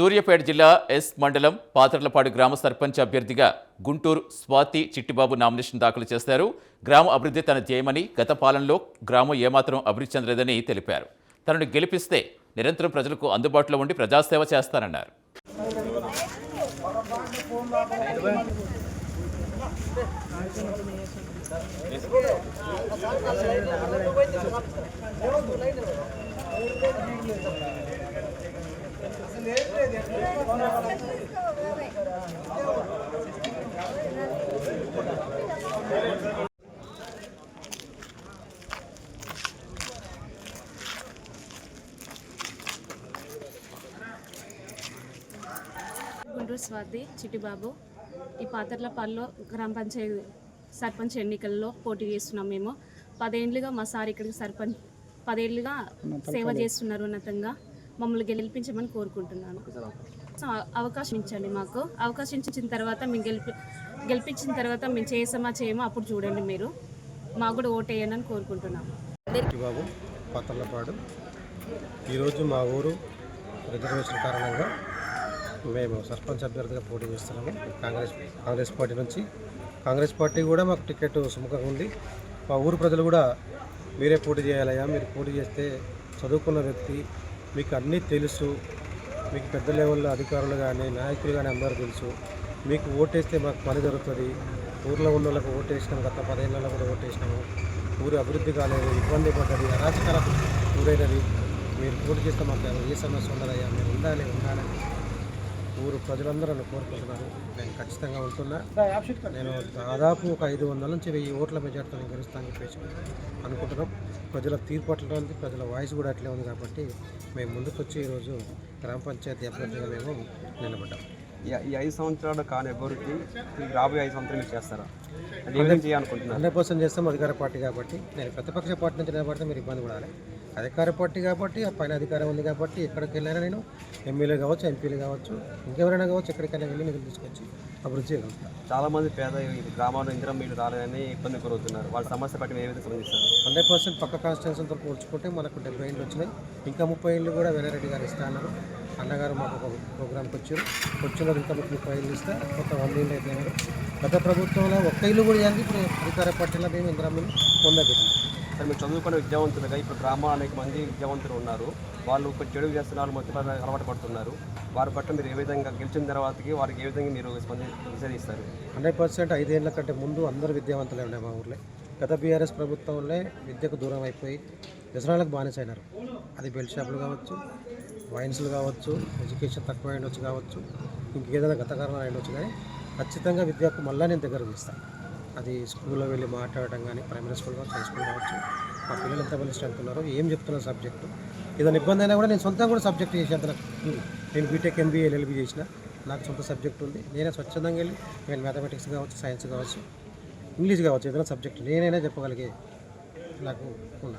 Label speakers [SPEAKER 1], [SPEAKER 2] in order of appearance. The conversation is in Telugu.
[SPEAKER 1] సూర్యాపేట జిల్లా ఎస్ మండలం పాత్రలపాడు గ్రామ సర్పంచ్ అభ్యర్థిగా గుంటూరు స్వాతి చిట్టిబాబు నామినేషన్ దాఖలు చేశారు. గ్రామ అభివృద్ధి తన ధ్యేయమని గత పాలనలో గ్రామం ఏమాత్రం అభివృద్ధి చెందలేదని తెలిపారు. తనను గెలిపిస్తే నిరంతరం ప్రజలకు అందుబాటులో ఉండి ప్రజాసేవ చేస్తానన్నారు.
[SPEAKER 2] గుంటూరు స్వాతి చిట్టిబాబు. ఈ పాతర్లపల్లిలో గ్రామ పంచాయతీ సర్పంచ్ ఎన్నికల్లో పోటీ చేస్తున్నాం మేము. పదేండ్లుగా మా సార్ ఇక్కడికి సర్పంచ్ పదేళ్ళుగా సేవ చేస్తున్నారు ఉన్నతంగా. మమ్మల్ని గెలిపించమని కోరుకుంటున్నాను. సో, అవకాశం ఇచ్చండి మాకు. అవకాశం ఇచ్చిన తర్వాత మేము గెలిపి గెలిపించిన తర్వాత మేము చేసామా చేయమా అప్పుడు చూడండి మీరు. మాకు కూడా ఓటేయండి అని కోరుకుంటున్నాము
[SPEAKER 3] బాబు పాత్రలపాడు ఈరోజు మా ఊరు రిజర్వేషన్ కారణంగా మేము సర్పంచ్ అభ్యర్థిగా పోటీ చేస్తున్నాము. కాంగ్రెస్ కాంగ్రెస్ పార్టీ నుంచి. కాంగ్రెస్ పార్టీ కూడా మాకు టికెట్ సుముఖంగా ఉంది. మా ఊరు ప్రజలు కూడా మీరే పోటీ చేయాలయ్యా. మీరు పోటీ చేస్తే చదువుకున్న వ్యక్తి మీకు అన్నీ తెలుసు. మీకు పెద్ద లెవెల్లో అధికారులు కానీ నాయకులు కానీ అందరూ తెలుసు. మీకు ఓటేస్తే మాకు పని దొరుకుతుంది ఊర్లో ఉన్న వాళ్ళకి ఓటేసినాం గత పదేళ్ళలో కూడా ఓటేసినాము. ఊరు అభివృద్ధి కాలేదు ఇబ్బంది పడ్డది అరాచకాలకు ఊరైనది మీరు పోటీ చేస్తే మాకు ఏ సమస్య ఉండదయ్యా? మీరు ఉండాలి ఉండాలని ఊరు ప్రజలందరూ నన్ను కోరుకుంటున్నారు. నేను ఖచ్చితంగా ఉంటున్నా. నేను దాదాపు ఒక ఐదు వందల నుంచి వెయ్యి ఓట్ల మెజార్టీని గెలుస్తానని గెలుస్తాను చెప్పేసి అనుకుంటున్నాం. ప్రజల తీర్పు అట్లా ఉంది ప్రజల వాయిస్ కూడా అట్లే ఉంది కాబట్టి మేము ముందుకు వచ్చి ఈరోజు గ్రామ పంచాయతీ అభ్యర్థిగా మేము నిలబడ్డాం.
[SPEAKER 4] ఈ- ఐదు సంవత్సరాలు కాని అభివృద్ధి రాబోయే ఐదు సంవత్సరాలు చేస్తారా?
[SPEAKER 3] హండ్రెడ్ పర్సెంట్ చేస్తాం అధికార పార్టీ కాబట్టి నేను ప్రతిపక్ష పార్టీ నుంచి నిలబడితే మీరు ఇబ్బంది పడాలి. అధికార పార్టీ కాబట్టి ఆ పైన అధికారం ఉంది కాబట్టి ఎక్కడికి వెళ్ళినా నేను ఎమ్మెల్యే కావచ్చు ఎంపీలు కావచ్చు ఇంకెవరైనా కావచ్చు ఎక్కడికైనా వెళ్ళి నిధులు తీసుకొచ్చి అభివృద్ధి చేయగలుగుతాను.
[SPEAKER 4] చాలా మంది పేద గ్రామాల్లో ఇందిరా మీలు రాలేదని ఇబ్బంది గురవుతున్నారు. వాళ్ళ సమస్య పట్టి మీరు ఏ విధంగా స్పందిస్తారు?
[SPEAKER 3] హండ్రెడ్ పర్సెంట్ పక్క కాన్స్టిట్యూన్సీతో పోల్చుకుంటే మనకు డెబ్బై ఏళ్ళు వచ్చినాయి. ఇంకా ముప్పై ఏళ్ళు కూడా వేలారెడ్డి గారు ఇస్తా అన్నారు. అన్నగారు మాకు ఒక ప్రోగ్రామ్కి వచ్చారు. వచ్చిన ఇంకా మీకు ఏళ్ళు ఇస్తే. మొత్తం వంద ఏళ్ళు అయిపోయినారు గత ప్రభుత్వంలో ఒక్క ఇల్లు కూడా ఇవ్వాలి ఇప్పుడు అధికార పార్టీలో మేము ఇందిరా మిల్లు పొందబెట్టింది
[SPEAKER 4] సరే మీరు చదువుకున్న విద్యావంతులుగా ఇప్పుడు గ్రామాలు అనేక మంది విద్యావంతులు ఉన్నారు. వాళ్ళు ఒక చెడు చేస్తున్నారు మొత్తం అలవాటు పడుతున్నారు. వారి పట్ల మీరు ఏ విధంగా గెలిచిన తర్వాతకి వారికి ఏ విధంగా మీరు స్పంది నిషేధిస్తారు
[SPEAKER 3] హండ్రెడ్ పర్సెంట్ ఐదేళ్ళ కంటే ముందు అందరు విద్యావంతులే ఉండే మా ఊర్లో. గత బీఆర్ఎస్ ప్రభుత్వంలో విద్యకు దూరం అయిపోయి వ్యసనాలకు బానిసైనారు అది బెల్ట్ షాపులు కావచ్చు వైన్స్లు కావచ్చు ఎడ్యుకేషన్ తక్కువ ఉండొచ్చు కావచ్చు ఇంకేదైనా గత కారణాలు ఉండొచ్చు కానీ ఖచ్చితంగా విద్యకు మళ్ళీ నేను దగ్గర తీస్తాను అది స్కూల్లో వెళ్ళి మాట్లాడటం కానీ ప్రైమరీ స్కూల్ కావచ్చు హై స్కూల్ కావచ్చు మా పిల్లలు ఎంత మంది స్ట్రెంత్ ఉన్నారో ఏం చెప్తున్నారు సబ్జెక్టు. ఏదైనా ఇబ్బంది అయినా కూడా నేను సొంతంగా కూడా సబ్జెక్ట్ చేసేంత నాకు నేను బీటెక్ ఎంబీఏ ఎల్ఎల్బీ చేసిన నాకు సొంత సబ్జెక్ట్ ఉంది. నేనే స్వచ్ఛందంగా వెళ్ళి నేను మ్యాథమెటిక్స్ కావచ్చు సైన్స్ కావచ్చు ఇంగ్లీష్ కావచ్చు ఏదైనా సబ్జెక్ట్ నేనైనా చెప్పగలిగే నాకు ఉన్నా.